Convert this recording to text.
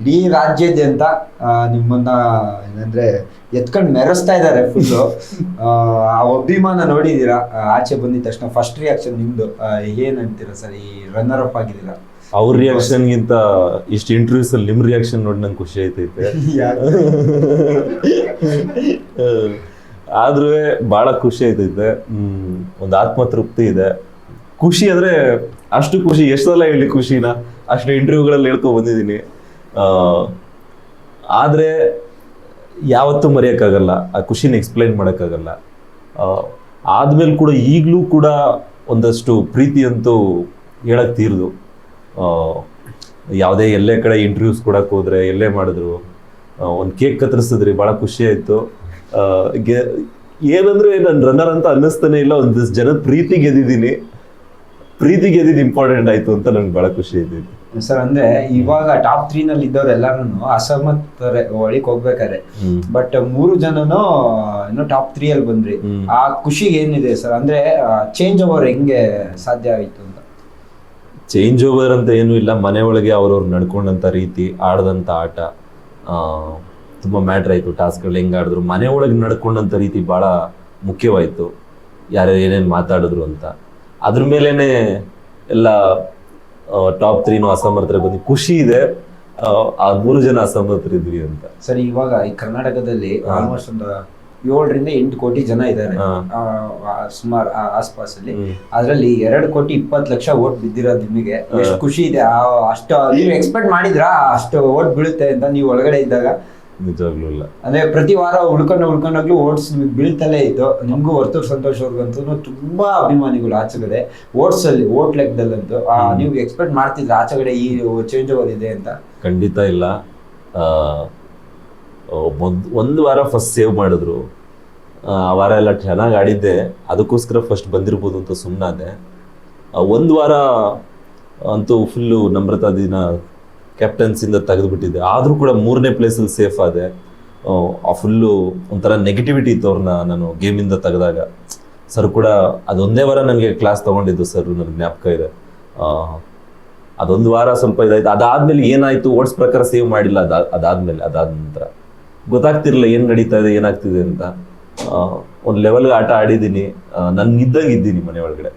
ಇಡೀ ರಾಜ್ಯಾದ್ಯಂತ ನಿಮ್ಮನ್ನ ಏನಂದ್ರೆ ಎತ್ಕೊಂಡು ಮೆರೆಸ್ತಾ ಇದ್ದಾರೆ ಫುಲ್ಲು ಆ ಅಭಿಮಾನ ನೋಡಿದೀರಾ ಆಚೆ ಬಂದಿದ ತಕ್ಷಣ ಫಸ್ಟ್ ರಿಯಾಕ್ಷನ್ ನಿಮ್ದು. ಏನ್ ಅಂತೀರಾ ಸರ್ ಈ ರನ್ನರ್ ಅಪ್ ಆಗಿದ್ದೀರಾ? ಅವ್ರ ರಿಯಾಕ್ಷನ್ಗಿಂತ ಇಷ್ಟು ಇಂಟರ್ವ್ಯೂಸ್ ಅಲ್ಲಿ ನಿಮ್ ರಿಯಾಕ್ಷನ್ ನೋಡಿ ನಂಗೆ ಖುಷಿ ಆಯ್ತೈತೆ. ಆದ್ರೂ ಬಹಳ ಖುಷಿ ಆಯ್ತೈತೆ. ಒಂದು ಆತ್ಮತೃಪ್ತಿ ಇದೆ. ಖುಷಿ ಅಂದ್ರೆ ಅಷ್ಟು ಖುಷಿ ಎಷ್ಟು ಹೇಳಿ ಖುಷಿನ? ಅಷ್ಟು ಇಂಟರ್ವ್ಯೂಗಳಲ್ಲಿ ಹೇಳ್ಕೊ ಬಂದಿದ್ದೀನಿ. ಆದ್ರೆ ಯಾವತ್ತೂ ಮರೆಯೋಕ್ಕಾಗಲ್ಲ, ಆ ಖುಷಿನ ಎಕ್ಸ್ಪ್ಲೈನ್ ಮಾಡೋಕ್ಕಾಗಲ್ಲ. ಆದಮೇಲೆ ಕೂಡ ಈಗಲೂ ಕೂಡ ಒಂದಷ್ಟು ಪ್ರೀತಿ ಅಂತೂ ಹೇಳಕ್ಕೆ ತೀರ್ದು ಯಾವುದೇ ಎಲ್ಲೇ ಕಡೆ ಇಂಟರ್ವ್ಯೂಸ್ ಕೊಡೋಕೆ ಹೋದರೆ ಎಲ್ಲೇ ಮಾಡಿದ್ರು ಒಂದು ಕೇಕ್ ಕತ್ತರಿಸಿದ್ರಿ ಭಾಳ ಖುಷಿ ಆಯಿತು. ಗೆ- ಏನಂದರೆ ನಾನು ರನ್ನರ್ ಅಂತ ಅನ್ನಿಸ್ತಾನೆ ಇಲ್ಲ, ಒಂದು ಜನದ ಪ್ರೀತಿ ಗೆದ್ದಿದ್ದೀನಿ. ಪ್ರೀತಿ ಗೆದ್ದಿದ್ದು ಇಂಪಾರ್ಟೆಂಟ್ ಆಯಿತು ಅಂತ ನನಗೆ ಭಾಳ ಖುಷಿ ಆಯ್ತು. ಸರ್ ಅಂದ್ರೆ ಇವಾಗ ಟಾಪ್ ತ್ರೀ ನಲ್ಲಿ ಇದ್ದವ್ರು ಎಲ್ಲಾರು ಒಳಗೆ ಹೋಗ್ಬೇಕಾರೆ ಬಟ್ ಮೂರು ಜನನು ಏನೋ ಟಾಪ್ ತ್ರೀ ಅಲ್ಲಿ ಬಂದ್ರಿ. ಆ ಖುಷಿ ಏನಿದೆ ಸರ್? ಅಂದ್ರೆ ಚೇಂಜ್ ಓವರ್ ಹೆಂಗೆ ಸಾಧ್ಯ ಆಯ್ತು ಅಂತ? ಚೇಂಜ್ ಓವರ್ ಅಂತ ಏನು ಇಲ್ಲ. ಮನೆ ಒಳಗೆ ಅವ್ರವ್ರು ನಡ್ಕೊಂಡಂತ ರೀತಿ ಆಡದಂತ ಆಟ ತುಂಬಾ ಮ್ಯಾಟ್ರ್ ಆಯ್ತು. ಟಾಸ್ಕ್ಗಳು ಹೆಂಗ್ ಆಡಿದ್ರು. ಮನೆ ಒಳಗೆ ನಡ್ಕೊಂಡಂತ ರೀತಿ ಬಹಳ ಮುಖ್ಯವಾಯ್ತು. ಯಾರ್ಯಾರು ಏನೇನು ಮಾತಾಡಿದ್ರು ಅಂತ. ಅದ್ರ ಮೇಲೇನೆ ಎಲ್ಲ ಟಾಪ್ ತ್ರೀನು ಅಸಮರ್ಥರೆ ಬಂದು ಖುಷಿ ಇದೆ. ಆ, ಮೂರು ಜನ ಅಸಮರ್ಥರಿದ್ವಿ ಅಂತ. ಸರಿ ಇವಾಗ ಈ ಕರ್ನಾಟಕದಲ್ಲಿ. ಆಲ್ಮೋಸ್ಟ್ ಒಂದು ಏಳರಿಂದ ಎಂಟು ಕೋಟಿ ಜನ ಇದ್ದಾರೆ. ಸುಮಾರು ಆಸ್ಪಾಸ್ ಅಲ್ಲಿ ಹ್ಮ್. ಅದ್ರಲ್ಲಿ ಎರಡು ಕೋಟಿ ಇಪ್ಪತ್ತು ಲಕ್ಷ ಓಟ್ ಬಿದ್ದಿರೋದು ನಿಮಗೆ. ಎಷ್ಟು ಖುಷಿ ಇದೆ. ಅಷ್ಟು ನೀವು ಎಕ್ಸ್ಪೆಕ್ಟ್ ಮಾಡಿದ್ರಾ? ಅಷ್ಟು ಓಟ್ ಬೀಳುತ್ತೆ ಅಂತ ನೀವು ಒಳಗಡೆ ಇದ್ದಾಗ. ನಿಜವಾಗ್ಲೂ ಇಲ್ಲ. ಅಂದ್ರೆ ಪ್ರತಿ ವಾರ ಉಳ್ಕೊಂಡು ಉಳ್ಕೊಂಡಾಗ್ಲೂ ಓಟ್ಸ್ ನಿಮಗೆ ಬೀಳ್ತಲೇ ಇತ್ತು. ನಿಮ್ಗೂ ವರ್ತೂರ್ ಸಂತೋಷ್ ಅವ್ರಿಗಂತೂ ತುಂಬಾ ಅಭಿಮಾನಿಗಳು ಆಚೆಗಡೆ. ಓಟ್ಸ್ ಅಲ್ಲಿ ಓಟ್ ಲೆಕ್ಕದಲ್ಲಂತೂ. ನೀವು ಎಕ್ಸ್ಪೆಕ್ಟ್ ಮಾಡ್ತಿದ್ರೆ ಆಚೆಗಡೆ ಈ ಚೇಂಜ್ ಓವರ್ ಇದೆ ಅಂತ? ಖಂಡಿತ ಇಲ್ಲ. ಒಂದ್ ವಾರ ಫಸ್ಟ್ ಸೇವ್ ಮಾಡಿದ್ರು. ಆ ಆ ವಾರ ಎಲ್ಲ ಚೆನ್ನಾಗಿ ಆಡಿದ್ದೆ. ಅದಕ್ಕೋಸ್ಕರ ಫಸ್ಟ್ ಬಂದಿರ್ಬೋದು ಅಂತ ಸುಮ್ಮನಾದೆ ಒಂದು ವಾರ ಅಂತೂ ಫುಲ್ಲು ನಮ್ರತಾ ದಿನ ಕ್ಯಾಪ್ಟನ್ಸಿಂದ ತೆಗೆದುಬಿಟ್ಟಿದ್ದೆ ಆದರೂ ಕೂಡ ಮೂರನೇ ಪ್ಲೇಸಲ್ಲಿ ಸೇಫ್ ಆದೆ. ಫುಲ್ಲು ಒಂಥರ ನೆಗೆಟಿವಿಟಿ ಇತ್ತು ಅವ್ರನ್ನ ನಾನು ಗೇಮಿಂದ ತೆಗೆದಾಗ. ಸರ್ ಕೂಡ ಅದೊಂದೇ ವಾರ ನನಗೆ ಕ್ಲಾಸ್ ತೊಗೊಂಡಿದ್ದು ಸರ್ ನನಗೆ ಜ್ಞಾಪಕ ಇದೆ. ಅದೊಂದು ವಾರ ಸ್ವಲ್ಪ ಇದಾಯ್ತು. ಅದಾದ್ಮೇಲೆ ಏನಾಯ್ತು? ಓಟ್ಸ್ ಪ್ರಕಾರ ಸೇವ್ ಮಾಡಿಲ್ಲ. ಅದ, ಅದಾದ್ಮೇಲೆ, ಅದಾದ ನಂತರ. ಗೊತ್ತಾಗ್ತಿರ್ಲಿಲ್ಲ ಏನು ನಡೀತಾ ಇದೆ, ಏನಾಗ್ತಿದೆ ಅಂತ. ಒಂದು ಲೆವೆಲ್ಗೆ ಆಟ ಆಡಿದ್ದೀನಿ. ನಾನು ಇದ್ದಂಗೆ ಇದ್ದೀನಿ ಮನೆ ಒಳಗಡೆ.